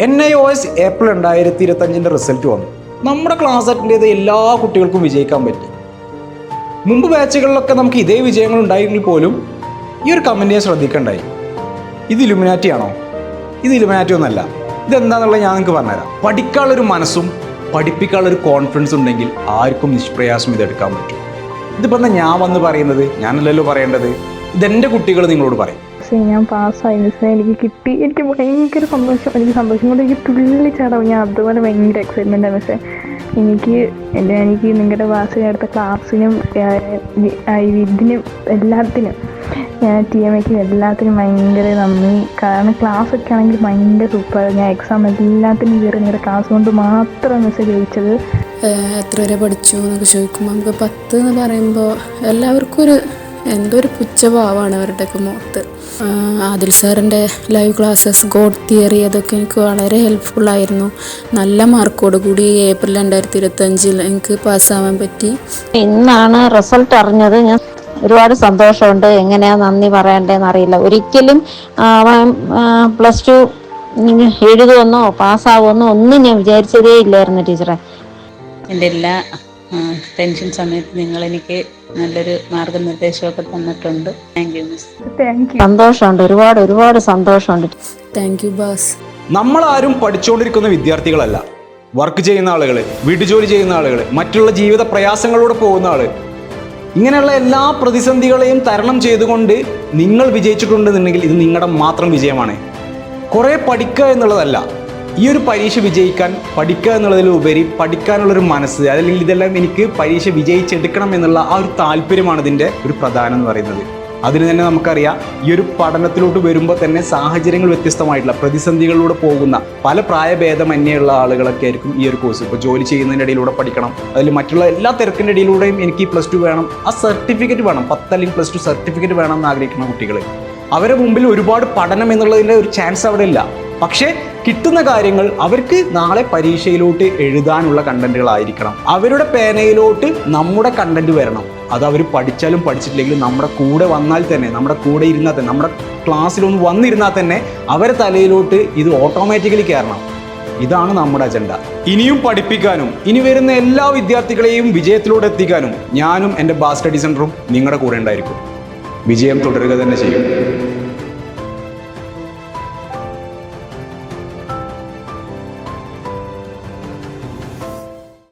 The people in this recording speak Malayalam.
N I O S April രണ്ടായിരത്തി ഇരുപത്തഞ്ചിന്റെ റിസൾട്ട് വന്നു. നമ്മുടെ ക്ലാസ് അറ്റൻഡ് എല്ലാ കുട്ടികൾക്കും വിജയിക്കാൻ പറ്റി. മുമ്പ് ബാച്ചുകളിലൊക്കെ നമുക്ക് ഇതേ വിജയങ്ങൾ ഉണ്ടായെങ്കിൽ പോലും ഈ ഒരു കമന്റ് ശ്രദ്ധിക്കണ്ടായി. ഇത് ഇലുമിനാറ്റി ആണോ? ഇത് ഇലുമിനാറ്റി ഒന്നല്ല. ഇതെന്താണെന്നുള്ളത് ഞാൻ നിങ്ങൾക്ക് പറഞ്ഞുതരാം. പഠിക്കാനുള്ളൊരു മനസ്സും പഠിപ്പിക്കാനുള്ളൊരു കോൺഫിഡൻസ് ഉണ്ടെങ്കിൽ ആർക്കും നിഷ്പ്രയാസം ഇതെടുക്കാൻ പറ്റും. ഇതിപ്പോൾ ഞാൻ വന്ന് പറയുന്നത്? ഞാനല്ലല്ലോ പറയേണ്ടത്? ഇതെന്റെ കുട്ടികൾ നിങ്ങളോട് പറയും. പക്ഷേ ഞാൻ പാസ്സായി മിസ്സിനെ എനിക്ക് കിട്ടി. എനിക്ക് ഭയങ്കര സന്തോഷം. എനിക്ക് സന്തോഷം കൊണ്ട് എനിക്ക് തുള്ളിച്ചാടാവും ഞാൻ അതുപോലെ ഭയങ്കര എക്സൈറ്റ്മെന്റ് ആണ്. പക്ഷേ എനിക്ക് എന്റെ എനിക്ക് നിങ്ങളുടെ ക്ലാസ്സിന് അടുത്ത ക്ലാസ്സിനും ഇതിനും എല്ലാത്തിനും ഞാൻ ടി എം എക്കും എല്ലാത്തിനും ഭയങ്കര നന്ദി. കാരണം ക്ലാസ് ഒക്കെ ആണെങ്കിൽ ഭയങ്കര സൂപ്പർ ഞാൻ എക്സാം എല്ലാത്തിനും കയറി നിങ്ങളുടെ ക്ലാസ് കൊണ്ട് മാത്രം മെസ്സേജ് ജയിച്ചത്. എത്ര വരെ പഠിച്ചു എന്നൊക്കെ ചോദിക്കുമ്പോൾ നമുക്ക് പത്ത് എന്ന് പറയുമ്പോൾ എല്ലാവർക്കും ഒരു എന്തോ ഒരു പുച്ഛഭാവമാണ് അവരുടെയൊക്കെ മുഖത്ത്. ആദിൽ സാറിന്റെ ലൈവ് ക്ലാസ്സസ് ഗോഡ് തിയറി അതൊക്കെ എനിക്ക് വളരെ ഹെൽപ്ഫുള്ളായിരുന്നു നല്ല മാർക്കോട് കൂടി ഏപ്രിൽ രണ്ടായിരത്തി ഇരുപത്തഞ്ചിൽ എനിക്ക് പാസ്സാവാൻ പറ്റി. ഇന്നാണ് റിസൾട്ട് അറിഞ്ഞത്. ഞാൻ ഒരുപാട് സന്തോഷമുണ്ട്. എങ്ങനെയാ നന്ദി പറയണ്ടേന്ന് അറിയില്ല. ഒരിക്കലും പ്ലസ് ടു എഴുതുമെന്നോ പാസ്സാവുമെന്നോ ഒന്നും ഞാൻ വിചാരിച്ചതേ ഇല്ലായിരുന്നു ടീച്ചറെ. എന്റെ എല്ലാ ടെൻഷൻ സമയത്ത് നിങ്ങൾ എനിക്ക് നല്ലൊരു മാർഗനിർദ്ദേശമൊക്കെ തന്നിട്ടുണ്ട്. Thank you miss thank you സന്തോഷമുണ്ട് ഒരുപാട് ഒരുപാട് സന്തോഷമുണ്ട്. താങ്ക് യു ബാസ് നമ്മളാരും പഠിച്ചുകൊണ്ടിരിക്കുന്ന വിദ്യാർത്ഥികളല്ല. വർക്ക് ചെയ്യുന്ന ആളുകൾ വീട്ടുജോലി ചെയ്യുന്ന ആളുകൾ മറ്റുള്ള ജീവിത പ്രയാസങ്ങളിലൂടെ പോകുന്ന ആൾ. ഇങ്ങനെയുള്ള എല്ലാ പ്രതിസന്ധികളെയും തരണം ചെയ്തുകൊണ്ട് നിങ്ങൾ വിജയിച്ചിട്ടുണ്ടെന്നുണ്ടെങ്കിൽ ഇത് നിങ്ങളുടെ മാത്രം വിജയമാണ്. കുറേ പഠിക്കുക എന്നുള്ളതല്ല ഈ ഒരു പരീക്ഷ വിജയിക്കാൻ പഠിക്കുക എന്നുള്ളതിലുപരി പഠിക്കാനുള്ളൊരു മനസ്സ് അല്ലെങ്കിൽ ഇതെല്ലാം എനിക്ക് പരീക്ഷ വിജയിച്ചെടുക്കണം എന്നുള്ള ആ ഒരു താല്പര്യമാണ് ഇതിന്റെ ഒരു പ്രധാനം എന്ന് പറയുന്നത്. അതിന് തന്നെ നമുക്കറിയാം ഈ ഒരു പഠനത്തിലോട്ട് വരുമ്പോൾ തന്നെ സാഹചര്യങ്ങൾ വ്യത്യസ്തമായിട്ടുള്ള പ്രതിസന്ധികളിലൂടെ പോകുന്ന പല പ്രായഭേദമന്യുള്ള ആളുകളൊക്കെ ആയിരിക്കും ഈ ഒരു കോഴ്സ് ഇപ്പോൾ ജോലി ചെയ്യുന്നതിന്റെ ഇടയിലൂടെ പഠിക്കണം അതിൽ മറ്റുള്ള എല്ലാ തിരക്കിന്റെ ഇടയിലൂടെയും എനിക്ക് പ്ലസ് ടു വേണം ആ സർട്ടിഫിക്കറ്റ് വേണം പത്ത് അല്ലെങ്കിൽ പ്ലസ് ടു സർട്ടിഫിക്കറ്റ് വേണം എന്ന് ആഗ്രഹിക്കുന്ന കുട്ടികൾ. അവരെ മുമ്പിൽ ഒരുപാട് പഠനം എന്നുള്ളതിന്റെ ഒരു ചാൻസ് അവിടെ ഇല്ല. പക്ഷേ കിട്ടുന്ന കാര്യങ്ങൾ അവർക്ക് നാളെ പരീക്ഷയിലോട്ട് എഴുതാനുള്ള കണ്ടന്റുകളായിരിക്കണം. അവരുടെ പേനയിലോട്ട് നമ്മുടെ കണ്ടന്റ് വരണം. അത് അവർ പഠിച്ചാലും പഠിച്ചിട്ടില്ലെങ്കിലും നമ്മുടെ കൂടെ വന്നാൽ തന്നെ നമ്മുടെ കൂടെ ഇരുന്നാൽ തന്നെ നമ്മുടെ ക്ലാസ്സിലൊന്ന് വന്നിരുന്നാൽ തന്നെ അവരെ തലയിലോട്ട് ഇത് ഓട്ടോമാറ്റിക്കലി കയറണം. ഇതാണ് നമ്മുടെ അജണ്ട ഇനിയും പഠിപ്പിക്കാനും ഇനി വരുന്ന എല്ലാ വിദ്യാർത്ഥികളെയും വിജയത്തിലൂടെ എത്തിക്കാനും ഞാനും എന്റെ ബാസ് സ്റ്റഡി സെന്ററും നിങ്ങളുടെ കൂടെ ഉണ്ടായിരിക്കും. വിജയം തുടരുക തന്നെ ചെയ്യും.